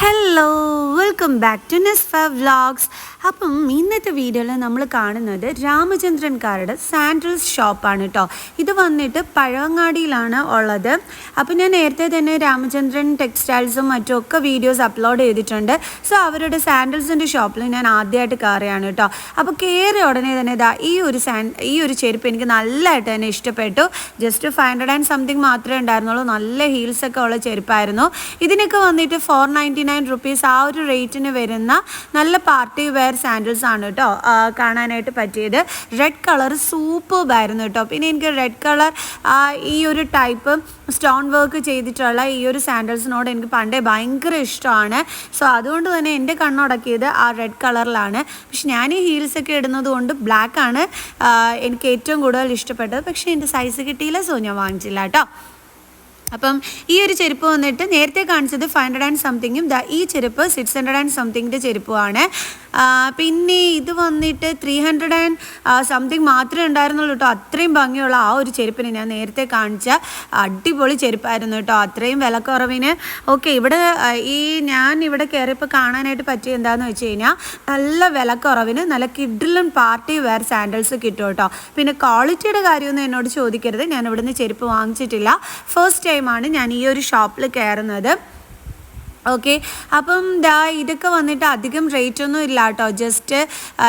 hello welcome back to Nesfa vlogs അപ്പം ഇന്നത്തെ വീഡിയോയിൽ നമ്മൾ കാണുന്നത് രാമചന്ദ്രൻകാരുടെ സാൻഡൽസ് ഷോപ്പാണ് കേട്ടോ ഇത് വന്നിട്ട് പഴവങ്ങാടിയിലാണ് ഉള്ളത്. അപ്പം ഞാൻ നേരത്തെ തന്നെ രാമചന്ദ്രൻ ടെക്സ്റ്റൈൽസും മറ്റും ഒക്കെ വീഡിയോസ് അപ്ലോഡ് ചെയ്തിട്ടുണ്ട്. സോ അവരുടെ സാൻഡൽസിന്റെ ഷോപ്പിൽ ഞാൻ ആദ്യമായിട്ട് കയറിയാണ് കേട്ടോ അപ്പോൾ കയറിയ ഉടനെ തന്നെ ഇതാ ഈ ഒരു സാൻ ഈ ഒരു ചെരുപ്പ് എനിക്ക് നല്ലതായിട്ട് തന്നെ ഇഷ്ടപ്പെട്ടു. Just five hundred and something മാത്രമേ ഉണ്ടായിരുന്നുള്ളൂ. നല്ല ഹീൽസൊക്കെ ഉള്ള ചെരുപ്പായിരുന്നു. ഇതിനൊക്കെ വന്നിട്ട് ഫോർ നയന്റി നയൻ റുപ്പീസ് ആ ഒരു റേറ്റിന് വരുന്ന നല്ല പാർട്ടി വെയർ സാൻഡൽസ് ആണ് കേട്ടോ കാണാനായിട്ട് പറ്റിയത്. റെഡ് കളർ സൂപ്പർബായിരുന്നു കേട്ടോ. പിന്നെ എനിക്ക് റെഡ് കളർ ഈ ഒരു ടൈപ്പ് സ്റ്റോൺ വർക്ക് ചെയ്തിട്ടുള്ള ഈ ഒരു സാൻഡൽസിനോട് എനിക്ക് പണ്ടേ ഭയങ്കര ഇഷ്ടമാണ്. സോ അതുകൊണ്ട് തന്നെ എന്റെ കണ്ണുടക്കിയത് ആ റെഡ് കളറിലാണ് പക്ഷെ ഞാൻ ഈ ഹീൽസ് ഒക്കെ ഇടുന്നത് കൊണ്ട് ബ്ലാക്ക് ആണ് എനിക്ക് ഏറ്റവും കൂടുതൽ ഇഷ്ടപ്പെട്ടത്. പക്ഷേ എന്റെ സൈസ് കിട്ടിയില്ല സോ ഞാൻ വാങ്ങിച്ചില്ല കേട്ടോ. അപ്പം ഈ ഒരു ചെരുപ്പ് വന്നിട്ട് നേരത്തെ കാണിച്ചത് ഫൈവ് ഹൺഡ്രഡ് ആൻഡ് സംതിങ്ങും ഈ ചെരുപ്പ് സിക്സ് ഹൺഡ്രഡ് ആൻഡ് സംതിങ്ങിന്റെ ചെരുപ്പുമാണ്. പിന്നെ ഇത് വന്നിട്ട് ത്രീ ഹൺഡ്രഡ് ആൻഡ് സംതിങ് മാത്രമേ ഉണ്ടായിരുന്നുള്ളൂ കേട്ടോ അത്രയും ഭംഗിയുള്ള ആ ഒരു ചെരുപ്പിന് ഞാൻ നേരത്തെ കാണിച്ച അടിപൊളി ചെരുപ്പായിരുന്നു കേട്ടോ അത്രയും വിലക്കുറവിന്. ഓക്കെ ഇവിടെ ഈ ഞാൻ ഇവിടെ കയറിയപ്പോൾ കാണാനായിട്ട് പറ്റിയ എന്താണെന്ന് വെച്ച് കഴിഞ്ഞാൽ നല്ല വിലക്കുറവിന് നല്ല കിഡിലും പാർട്ടി വെയർ സാൻഡൽസ് കിട്ടും കേട്ടോ പിന്നെ ക്വാളിറ്റിയുടെ കാര്യമൊന്നും എന്നോട് ചോദിക്കരുത്. ഞാൻ ഇവിടുന്ന് ചെരുപ്പ് വാങ്ങിച്ചിട്ടില്ല. ഫസ്റ്റ് ടൈമാണ് ഞാൻ ഈ ഒരു ഷോപ്പിൽ കയറുന്നത് ഓക്കെ അപ്പം ദാ ഇതൊക്കെ വന്നിട്ട് അധികം റേറ്റ് ഒന്നും ഇല്ല കേട്ടോ ജസ്റ്റ്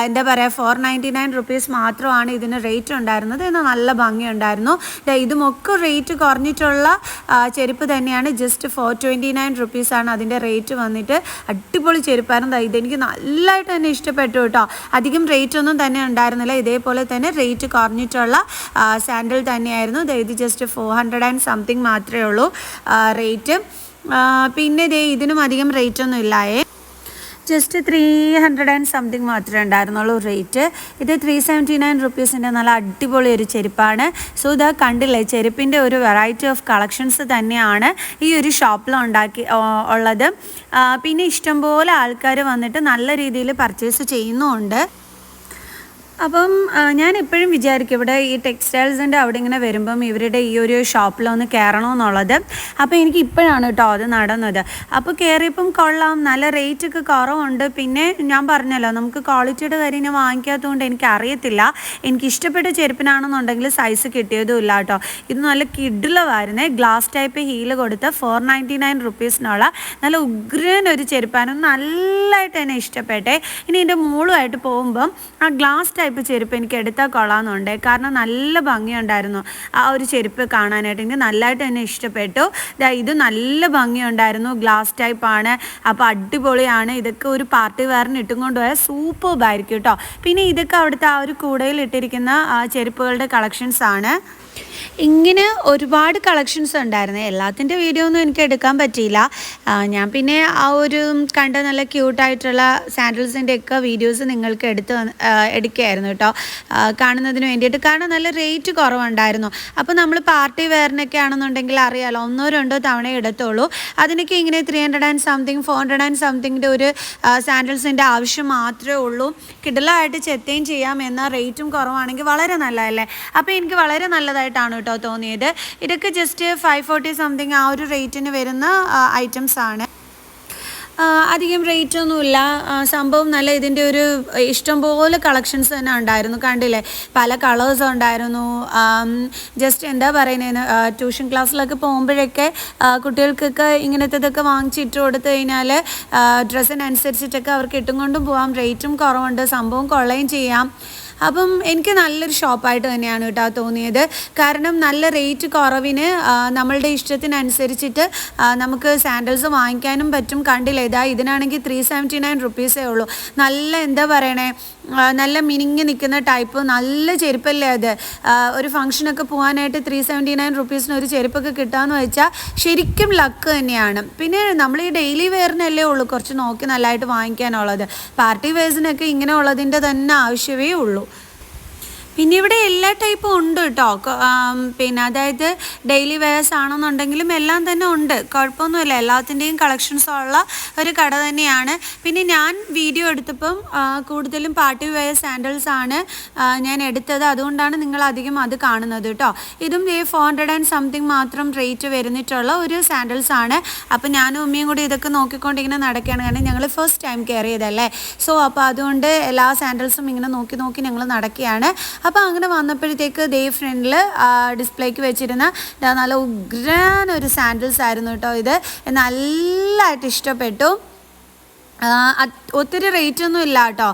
എന്താ പറയുക ഫോർ നയന്റി നയൻ റുപ്പീസ് മാത്രമാണ് ഇതിന് റേറ്റ് ഉണ്ടായിരുന്നത്. എന്നാൽ നല്ല ഭംഗിയുണ്ടായിരുന്നു. ദാ ഇതുമൊക്കെ റേറ്റ് കുറഞ്ഞിട്ടുള്ള ചെരുപ്പ് തന്നെയാണ്. ജസ്റ്റ് ഫോർ ട്വന്റി നയൻ റുപ്പീസാണ് അതിന്റെ റേറ്റ് വന്നിട്ട്. അടിപൊളി ചെരുപ്പായിരുന്നു. ദാ ഇതെനിക്ക് നല്ലതായിട്ട് തന്നെ ഇഷ്ടപ്പെട്ടു കേട്ടോ അധികം റേറ്റ് ഒന്നും തന്നെ ഉണ്ടായിരുന്നില്ല. ഇതേപോലെ തന്നെ റേറ്റ് കുറഞ്ഞിട്ടുള്ള സാൻഡൽ തന്നെയായിരുന്നു. ഇത് just four hundred and something മാത്രമേ ഉള്ളൂ റേറ്റ് പിന്നെ ഇതേ ഇതിനും അധികം റേറ്റ് ഒന്നും ഇല്ലായേ. Just three hundred and something മാത്രമേ ഉണ്ടായിരുന്നുള്ളൂ റേറ്റ് ഇത് ത്രീ സെവന്റി നയൻ റുപ്പീസിന്റെ നല്ല അടിപൊളി ഒരു ചെരുപ്പാണ്. സോ ഇത് കണ്ടില്ലേ ചെരുപ്പിന്റെ ഒരു വെറൈറ്റി ഓഫ് കളക്ഷൻസ് തന്നെയാണ് ഈ ഒരു ഷോപ്പിൽ ഉണ്ടാക്കി ഉള്ളത്. പിന്നെ ഇഷ്ടംപോലെ ആൾക്കാർ വന്നിട്ട് നല്ല രീതിയിൽ പർച്ചേസ് ചെയ്യുന്നുമുണ്ട്. അപ്പം ഞാൻ എപ്പോഴും വിചാരിക്കും ഇവിടെ ഈ ടെക്സ്റ്റൈൽസിന്റെ അവിടെ ഇങ്ങനെ വരുമ്പം ഇവരുടെ ഈ ഒരു ഷോപ്പിലൊന്ന് കയറണമെന്നുള്ളത് അപ്പോൾ എനിക്ക് ഇപ്പോഴാണ് കേട്ടോ അത് നടന്നത്. അപ്പോൾ കയറിയപ്പം കൊള്ളാം നല്ല റേറ്റ് ഒക്കെ കുറവുണ്ട്. പിന്നെ ഞാൻ പറഞ്ഞല്ലോ നമുക്ക് ക്വാളിറ്റിയുടെ കാര്യം ഞാൻ വാങ്ങിക്കാത്തതുകൊണ്ട് എനിക്ക് അറിയത്തില്ല എനിക്ക് ഇഷ്ടപ്പെട്ട ചെരുപ്പിനാണെന്നുണ്ടെങ്കിൽ സൈസ് കിട്ടിയതും ഇല്ല കേട്ടോ ഇത് നല്ല കിഡിലവായിരുന്നേ. ഗ്ലാസ് ടൈപ്പ് ഹീൽ കൊടുത്ത് ഫോർ നയന്റി നയൻ റുപ്പീസിനുള്ള നല്ല ഉഗ്രൻ ഒരു നല്ലതായിട്ട് തന്നെ ഇഷ്ടപ്പെട്ടെ. ഇനി എന്റെ മോളുമായിട്ട് പോകുമ്പം ആ ഗ്ലാസ് ടൈപ്പ് ചെരുപ്പ് എനിക്ക് എടുത്താൽ കൊള്ളാമെന്നുണ്ട്. കാരണം നല്ല ഭംഗിയുണ്ടായിരുന്നു ആ ഒരു ചെരുപ്പ് കാണാനായിട്ട്. എനിക്ക് നല്ലതായിട്ട് തന്നെ ഇഷ്ടപ്പെട്ടു. ഇത് നല്ല ഭംഗിയുണ്ടായിരുന്നു. ഗ്ലാസ് ടൈപ്പാണ് അപ്പോൾ അടിപൊളിയാണ്. ഇതൊക്കെ ഒരു പാർട്ടി വെയറിന് ഇട്ടും കൊണ്ടുപോയാൽ സൂപ്പർബായിരിക്കും കേട്ടോ പിന്നെ ഇതൊക്കെ അവിടുത്തെ ആ ഒരു കൂടയിൽ ഇട്ടിരിക്കുന്ന ചെരുപ്പുകളുടെ കളക്ഷൻസ് ആണ്. ഇങ്ങനെ ഒരുപാട് കളക്ഷൻസ് ഉണ്ടായിരുന്നു. എല്ലാത്തിന്റെ വീഡിയോ ഒന്നും എനിക്ക് എടുക്കാൻ പറ്റിയില്ല. ഞാൻ പിന്നെ ആ ഒരു കണ്ട നല്ല ക്യൂട്ടായിട്ടുള്ള സാൻഡൽസിന്റെ ഒക്കെ വീഡിയോസ് നിങ്ങൾക്ക് എടുത്ത് എടുക്കുകയായിരുന്നു കേട്ടോ. കാണുന്നതിന് വേണ്ടിയിട്ട്. കാരണം നല്ല റേറ്റ് കുറവുണ്ടായിരുന്നു. അപ്പോൾ നമ്മൾ പാർട്ടി വെയറിനൊക്കെ ആണെന്നുണ്ടെങ്കിൽ അറിയാലോ ഒന്നോ രണ്ടോ തവണ എടുത്തോളൂ. അതിനൊക്കെ ഇങ്ങനെ three hundred and something four hundred and സംതിങ്ങിന്റെ ഒരു സാൻഡൽസിന്റെ ആവശ്യം മാത്രമേ ഉള്ളൂ. കിടലായിട്ട് ചെത്തുകയും ചെയ്യാം. എന്നാൽ റേറ്റും കുറവാണെങ്കിൽ വളരെ നല്ലതല്ലേ? അപ്പോൾ എനിക്ക് വളരെ നല്ലതായിട്ടാണ് കേട്ടോ തോന്നിയത്. ഇതൊക്കെ ജസ്റ്റ് ഫൈവ് ഫോർട്ടി സംതിങ് ആ ഒരു റേറ്റിന് വരുന്ന ഐറ്റംസ് ആണ്. അധികം റേറ്റ് ഒന്നുമില്ല. സംഭവം നല്ല ഇതിന്റെ ഒരു ഇഷ്ടംപോലെ കളക്ഷൻസ് തന്നെ ഉണ്ടായിരുന്നു. കണ്ടില്ലേ? പല കളേഴ്സ് ഉണ്ടായിരുന്നു. ജസ്റ്റ് എന്താ പറയുന്നത് ട്യൂഷൻ ക്ലാസ്സിലൊക്കെ പോകുമ്പോഴൊക്കെ കുട്ടികൾക്കൊക്കെ ഇങ്ങനത്തേതൊക്കെ വാങ്ങിച്ചിട്ട് കൊടുത്തു കഴിഞ്ഞാൽ ഡ്രസ്സിനനുസരിച്ചിട്ടൊക്കെ അവർക്ക് ഇട്ടും കൊണ്ടും പോകാം റേറ്റും കുറവുണ്ട്. സംഭവം കൊള്ളയും ചെയ്യാം. അപ്പം എനിക്ക് നല്ലൊരു ഷോപ്പായിട്ട് തന്നെയാണ് കേട്ടോ തോന്നിയത്. കാരണം നല്ല റേറ്റ് കുറവിന് നമ്മളുടെ ഇഷ്ടത്തിനനുസരിച്ചിട്ട് നമുക്ക് സാൻഡൽസ് വാങ്ങിക്കാനും പറ്റും. കണ്ടില്ല ഇതാ ഇതിനാണെങ്കിൽ ത്രീ സെവന്റി നയൻ റുപ്പീസേ ഉള്ളൂ. നല്ല എന്താ പറയണേ നല്ല മിനിങ്ങി നിൽക്കുന്ന ടൈപ്പ് നല്ല ചെരുപ്പല്ലേ അത്? ഒരു ഫംഗ്ഷനൊക്കെ പോകാനായിട്ട് ത്രീ സെവന്റി നയൻ റുപ്പീസിന് ഒരു ചെരുപ്പൊക്കെ കിട്ടാമെന്ന് വെച്ചാൽ ശരിക്കും ലക്ക് തന്നെയാണ്. പിന്നെ നമ്മൾ ഈ ഡെയിലി വെയറിനല്ലേ ഉള്ളൂ കുറച്ച് നോക്കി നല്ലതായിട്ട് വാങ്ങിക്കാനുള്ളത്. പാർട്ടി വെയർസിനൊക്കെ ഇങ്ങനെ ഉള്ളതിന്റെ തന്നെ ആവശ്യമേ ഉള്ളൂ. പിന്നെ ഇവിടെ എല്ലാ ടൈപ്പും ഉണ്ട് കേട്ടോ പിന്നെ അതായത് ഡെയിലി വെയേഴ്സ് ആണെന്നുണ്ടെങ്കിലും എല്ലാം തന്നെ ഉണ്ട്. കുഴപ്പമൊന്നുമില്ല. എല്ലാത്തിന്റെയും കളക്ഷൻസ് ഉള്ള ഒരു കട തന്നെയാണ്. പിന്നെ ഞാൻ വീഡിയോ എടുത്തപ്പം കൂടുതലും പാർട്ടി വെയർ സാൻഡൽസ് ആണ് ഞാൻ എടുത്തത്. അതുകൊണ്ടാണ് നിങ്ങൾ അധികം അത് കാണുന്നത് കേട്ടോ ഇതും ഈ ഫോർ ഹൺഡ്രഡ് ആൻഡ് സംതിങ് മാത്രം റേറ്റ് വരുന്നിട്ടുള്ള ഒരു സാൻഡൽസ് ആണ്. അപ്പം ഞാനും ഉമ്മയും കൂടി ഇതൊക്കെ നോക്കിക്കൊണ്ടിങ്ങനെ നടക്കുകയാണ്. കാരണം ഞങ്ങൾ ഫസ്റ്റ് ടൈം കയറിയതല്ലേ സോ അപ്പോൾ അതുകൊണ്ട് എല്ലാ സാൻഡൽസും ഇങ്ങനെ നോക്കി നോക്കി ഞങ്ങൾ നടക്കുകയാണ്. അപ്പോൾ അങ്ങനെ വന്നപ്പോഴത്തേക്ക് ദേ ഫ്രണ്ടിൽ ഡിസ്പ്ലേക്ക് വെച്ചിരുന്ന നല്ല ഉഗ്രൻ ഒരു സാൻഡൽസ് ആയിരുന്നു കേട്ടോ ഇത്. നല്ലതായിട്ട് ഇഷ്ടപ്പെട്ടു. ഒത്തിരി റേറ്റ് ഒന്നും ഇല്ല കേട്ടോ.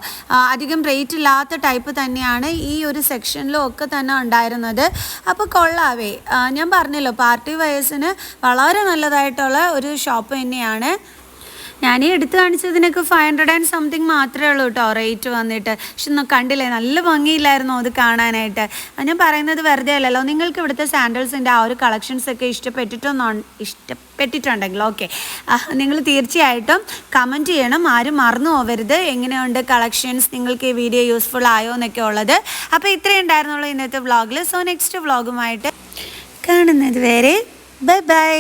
അധികം റേറ്റ് ഇല്ലാത്ത ടൈപ്പ് തന്നെയാണ് ഈ ഒരു സെക്ഷനിലും ഒക്കെ തന്നെ ഉണ്ടായിരുന്നത്. അപ്പോൾ കൊള്ളാവേ. ഞാൻ പറഞ്ഞല്ലോ പാർട്ടി വയസ്സിന് വളരെ നല്ലതായിട്ടുള്ള ഒരു ഷോപ്പ് തന്നെയാണ്. ഞാൻ എടുത്ത് കാണിച്ചതിനൊക്കെ ഫൈവ് ഹൺഡ്രഡ് ആൻഡ് സംതിങ് മാത്രമേ ഉള്ളൂ കേട്ടോ റേറ്റ് വന്നിട്ട്. പക്ഷെ കണ്ടില്ലേ നല്ല ഭംഗിയില്ലായിരുന്നു അത് കാണാനായിട്ട്. ഞാൻ പറയുന്നത് വെറുതെ അല്ലല്ലോ നിങ്ങൾക്ക് ഇവിടുത്തെ സാൻഡൽസിന്റെ ആ ഒരു കളക്ഷൻസ് ഒക്കെ ഇഷ്ടപ്പെട്ടിട്ടൊന്നോ ഇഷ്ടപ്പെട്ടിട്ടുണ്ടെങ്കിൽ ഓക്കെ നിങ്ങൾ തീർച്ചയായിട്ടും കമന്റ് ചെയ്യണം. ആരും മറന്നു പോവരുത്. എങ്ങനെയുണ്ട് കളക്ഷൻസ് നിങ്ങൾക്ക് ഈ വീഡിയോ യൂസ്ഫുൾ ആയോ എന്നൊക്കെ ഉള്ളത്. അപ്പോൾ ഇത്രയും ഉണ്ടായിരുന്നുള്ളൂ ഇന്നത്തെ വ്ലോഗിൽ സോ നെക്സ്റ്റ് വ്ലോഗുമായിട്ട് കാണുന്നത് വരെ. Bye bye